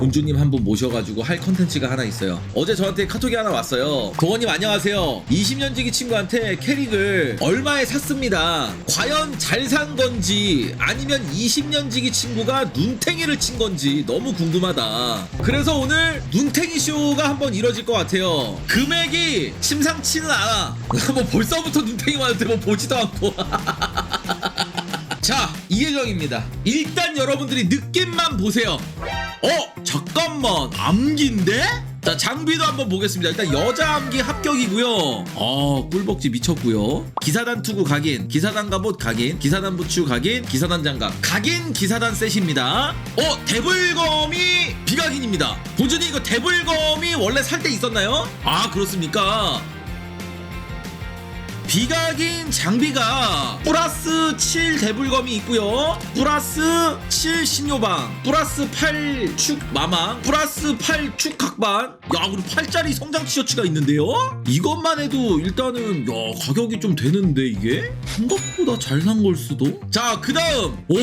본주님 한 분 모셔가지고 할 컨텐츠가 하나 있어요. 어제 저한테 카톡이 하나 왔어요. 동원님 안녕하세요. 20년지기 친구한테 캐릭을 얼마에 샀습니다. 과연 잘 산 건지 아니면 20년지기 친구가 눈탱이를 친 건지 너무 궁금하다. 그래서 오늘 눈탱이 쇼가 한번 이뤄질 것 같아요. 금액이 심상치는 않아. 뭐 벌써부터 눈탱이 많은데 뭐 보지도 않고. 자, 이혜정입니다. 일단 여러분들이 느낌만 보세요. 어, 잠깐만. 암기인데? 자, 장비도 한번 보겠습니다. 일단 여자 암기 합격이고요. 어, 꿀벅지 미쳤고요. 기사단 투구 각인, 기사단 갑옷 각인, 기사단 부추 각인, 기사단 장갑. 각인 기사단 셋입니다. 어, 대불검이 비각인입니다. 보준이 이거 대불검이 원래 살 때 있었나요? 아, 그렇습니까? 비각인 장비가 플러스 7 대불검이 있고요. 플러스 7 신요방 플러스 8 축 마망 플러스 8 축 각반. 야 그리고 8짜리 성장 티셔츠가 있는데요? 이것만 해도 일단은 야 가격이 좀 되는데 이게? 생각보다 잘 산 걸 수도. 자 그 다음. 오?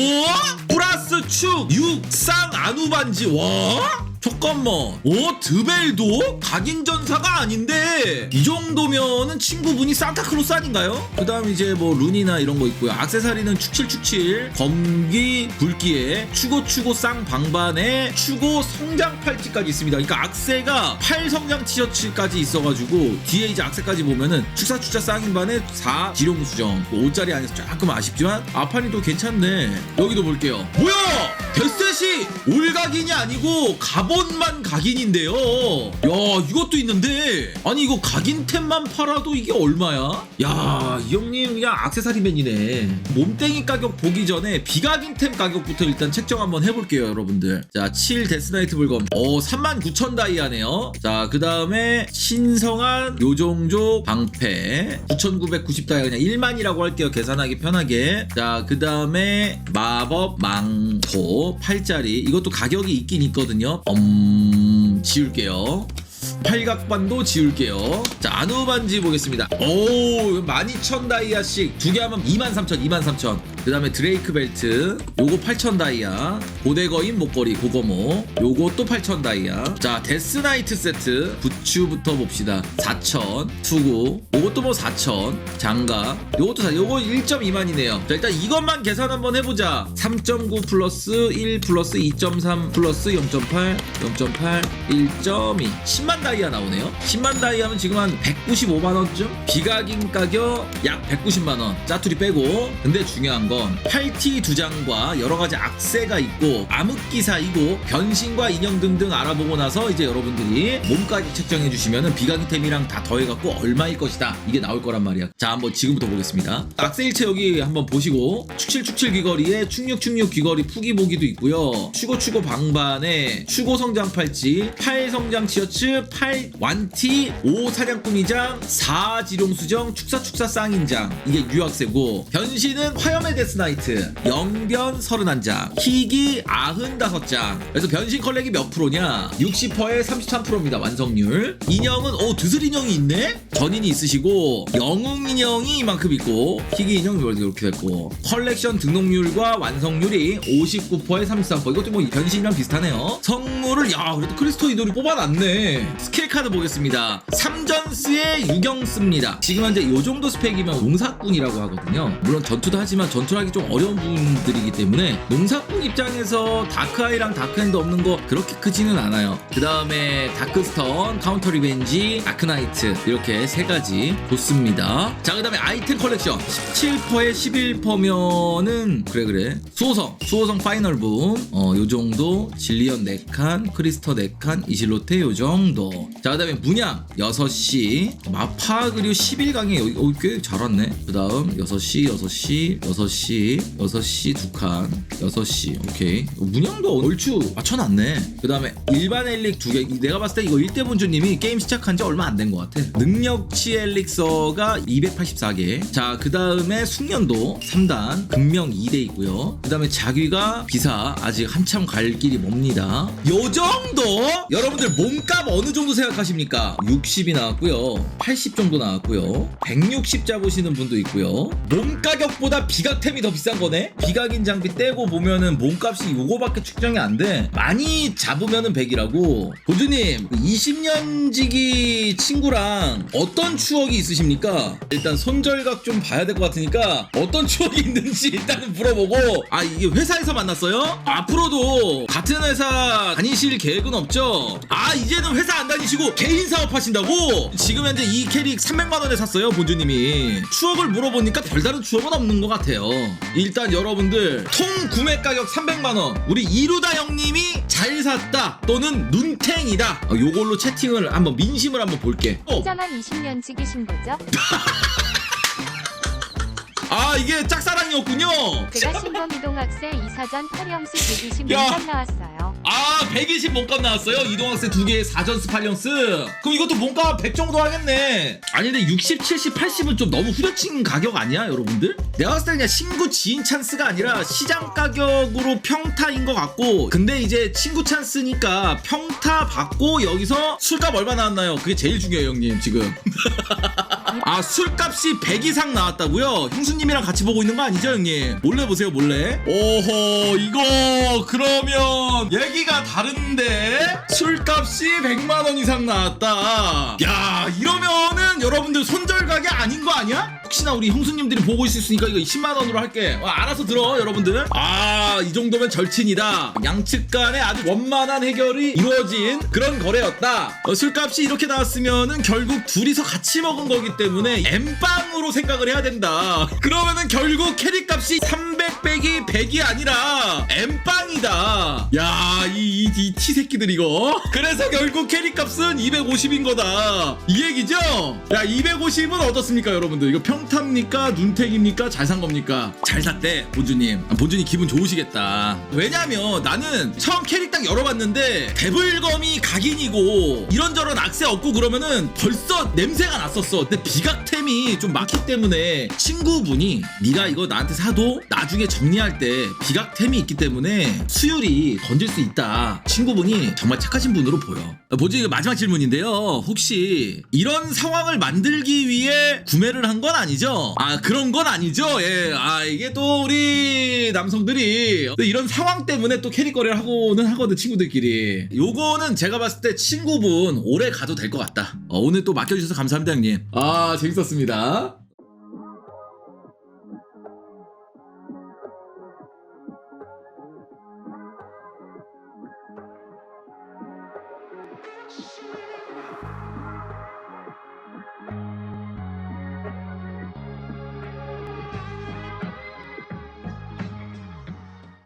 플러스 축 6쌍 안우 반지. 와 잠깐만. 오 드벨도 각인전사가 아닌데 이 정도면은 친구분이 산타클로스 아닌가요? 그 다음 이제 뭐 룬이나 이런 거 있고요. 악세사리는 축칠축칠 검기 불기에 추고추고 쌍방반에 추고 성장 팔찌까지 있습니다. 그러니까 악세가 8 성장 티셔츠까지 있어가지고 뒤에 이제 악세까지 보면은 축사축자 쌍인반에 4 지룡 수정. 5짜리 안에서 조금 아쉽지만 아판이도 괜찮네. 여기도 볼게요. 뭐야 데스셋이 올각인이 아니고 갑옷만 각인인데요. 야 이것도 있는데. 아니 이거 각인템만 팔아도 이게 얼마야? 야이 형님 그냥 악세사리맨이네. 몸땡이 가격 보기 전에 비각인템 가격부터 일단 책정 한번 해볼게요 여러분들. 자7 데스나이트 불검 어 39,000 다이아네요. 자그 다음에 신성한 요종조 방패. 9,990 다이아 그냥 1만이라고 할게요 계산하기 편하게. 자그 다음에 마법 망토 8짜리. 이것도 가격이 있긴 있거든요. 음 지울게요 팔각반도 지울게요. 자, 안우 반 지 보겠습니다. 오, 12,000 다이아씩 두 개 하면 23,000, 23,000. 그 다음에 드레이크 벨트. 요거 8,000 다이아. 고대거인 목걸이, 고거모. 요거 또 8,000 다이아. 자, 데스나이트 세트. 부츠부터 봅시다. 4,000. 투구. 요것도 뭐 4,000. 장갑. 요것도 사, 요거 1.2만이네요. 자, 일단 이것만 계산 한번 해보자. 3.9 플러스 1 플러스 2.3 플러스 0.8, 0.8, 1.2. 10만 다이아 나오네요. 10만 다이아면 지금 한 195만원쯤? 비각인 가격 약 190만원. 짜투리 빼고. 근데 중요한 건 8T 두 장과 여러 가지 악세가 있고 암흑기사이고 변신과 인형 등등 알아보고 나서 이제 여러분들이 몸까지 책정해 주시면은 비각인템이랑 다 더해갖고 얼마일 것이다. 이게 나올 거란 말이야. 자, 한번 지금부터 보겠습니다. 악세일체 여기 한번 보시고 축칠축칠 귀걸이에 축육축육 귀걸이 푸기보기도 있고요. 추고추고 방반에 추고 성장 팔찌, 팔 성장 티셔츠, 팔 완티, 오 사냥꾼이장, 사 지룡수정, 축사 축사 쌍인장. 이게 유학세고 변신은 화염의 데스나이트, 영변 31장, 희기 95장. 그래서 변신 컬렉이 몇 프로냐? 60%에 33%입니다. 완성률. 인형은 오 드슬 인형이 있네? 전인이 있으시고 영웅 인형이 이만큼 있고 희귀 인형 이렇게 됐고 컬렉션 등록률과 완성률이 59%에 33% 이것도 뭐 변신이랑 비슷하네요. 성물을 야 그래도 크리스토 이돌이 뽑아놨네. 스킬 카드 보겠습니다. 3전스의 유경스입니다. 지금 현재 이 정도 스펙이면 농사꾼이라고 하거든요. 물론 전투도 하지만 전투하기 좀 어려운 분들이기 때문에 농사꾼 입장에서 다크아이랑 다크핸드 없는 거 그렇게 크지는 않아요. 그 다음에 다크스턴, 카운터 리벤지, 다크나이트 이렇게 세 가지 좋습니다. 자, 그 다음에 아이템 컬렉션 17%에 11%면은 그래 그래 수호성, 수호성 파이널 붐, 어, 요 정도 진리언 4칸, 크리스터 4칸, 이실로테 요 정도. 자, 그 다음에 문양 6시, 마파 그리고 11강에 여기 어, 꽤잘 왔네. 그 다음 6시, 6시, 6시, 6시 두 칸, 6시 오케이. 어, 문양도 얼추 맞춰놨네. 그 다음에 일반 엘릭 두 개. 내가 봤을 때 이거 1대 본주님이 게임 시작한 지 얼마 안 된 것 같아. 능력치 엘릭서가 284개. 자, 그 다음에 숙련도 3단, 금명 2대 있고요. 그 다음에 자귀가 비사 아직 한참 갈 길이 멉니다. 요 정도? 여러분들 몸값 어느 정도 정도 생각하십니까? 60이 나왔고요. 80 정도 나왔고요. 160 잡으시는 분도 있고요. 몸 가격보다 비각템이 더 비싼 거네? 비각인 장비 떼고 보면은 몸값이 요거밖에 측정이 안 돼. 많이 잡으면은 100이라고. 보주님, 20년 지기 친구랑 어떤 추억이 있으십니까? 일단 손절각 좀 봐야 될 것 같으니까 어떤 추억이 있는지 일단은 물어보고 아 이게 회사에서 만났어요? 앞으로도 같은 회사 다니실 계획은 없죠? 아 이제는 회사 안 다니 시고 개인 사업 하신다고? 지금 현재 이 캐릭 300만 원에 샀어요 본주님이. 추억을 물어보니까 별다른 추억은 없는 것 같아요. 일단 여러분들 통 구매 가격 300만 원. 우리 이루다 형님이 잘 샀다 또는 눈탱이다. 어, 요걸로 채팅을 한번 민심을 한번 볼게. 어, 혼자만 20년씩이신 거죠? 아 이게 짝사랑이었군요 제가 신범 이동학생 이사전 8형수 120 야. 문장 나왔어요. 아 120 몸값 나왔어요 이동학생 두 개에 4전스 8연스 그럼 이것도 몸값 100 정도 하겠네 아니 근데 60, 70, 80은 좀 너무 후려친 가격 아니야 여러분들? 내가 봤을 때 그냥 친구 지인 찬스가 아니라 시장 가격으로 평타인 것 같고 근데 이제 친구 찬스니까 평타 받고 여기서 술값 얼마 나왔나요? 그게 제일 중요해요 형님 지금 아 술값이 100 이상 나왔다고요? 형수님이랑 같이 보고 있는 거 아니죠 형님? 몰래 보세요 몰래 오호 이거 그러면 얘기가 다른데 술값이 100만원 이상 나왔다 야 이러면은 여러분들 손절가게 아닌 거 아니야? 혹시나 우리 형수님들이 보고 있을 수 있으니까 이거 20만원으로 할게 어, 알아서 들어 여러분들 아이 정도면 절친이다 양측 간에 아주 원만한 해결이 이루어진 그런 거래였다 어, 술값이 이렇게 나왔으면은 결국 둘이서 같이 먹은 거기 때문에 엠빵으로 생각을 해야 된다. 그러면은 결국 캐릭 값이 300 빼기 100이 아니라 엠빵 이다 야이 이, 티 새끼들 이거. 그래서 결국 캐릭값은 250인 거다. 이 얘기죠? 야 250은 어떻습니까 여러분들? 이거 평탑니까 눈택입니까 잘 산 겁니까? 잘 샀대 본주님. 아, 본주님 기분 좋으시겠다. 왜냐면 나는 처음 캐릭당 열어봤는데 대불검이 각인이고 이런저런 악세 없고 그러면은 벌써 냄새가 났었어. 근데 비각템이 좀 많기 때문에 친구분이 네가 이거 나한테 사도 나중에 정리할 때 비각템이 있기 때문에 수율이 건질 수 있다. 친구분이 정말 착하신 분으로 보여. 이거 마지막 질문인데요. 혹시 이런 상황을 만들기 위해 구매를 한 건 아니죠? 아 그런 건 아니죠? 예 아 이게 또 우리 남성들이 또 이런 상황 때문에 또 캐릭 거래를 하고는 하거든 친구들끼리. 요거는 제가 봤을 때 친구분 오래 가도 될 것 같다. 어, 오늘 또 맡겨주셔서 감사합니다 형님. 아 재밌었습니다 Shoot.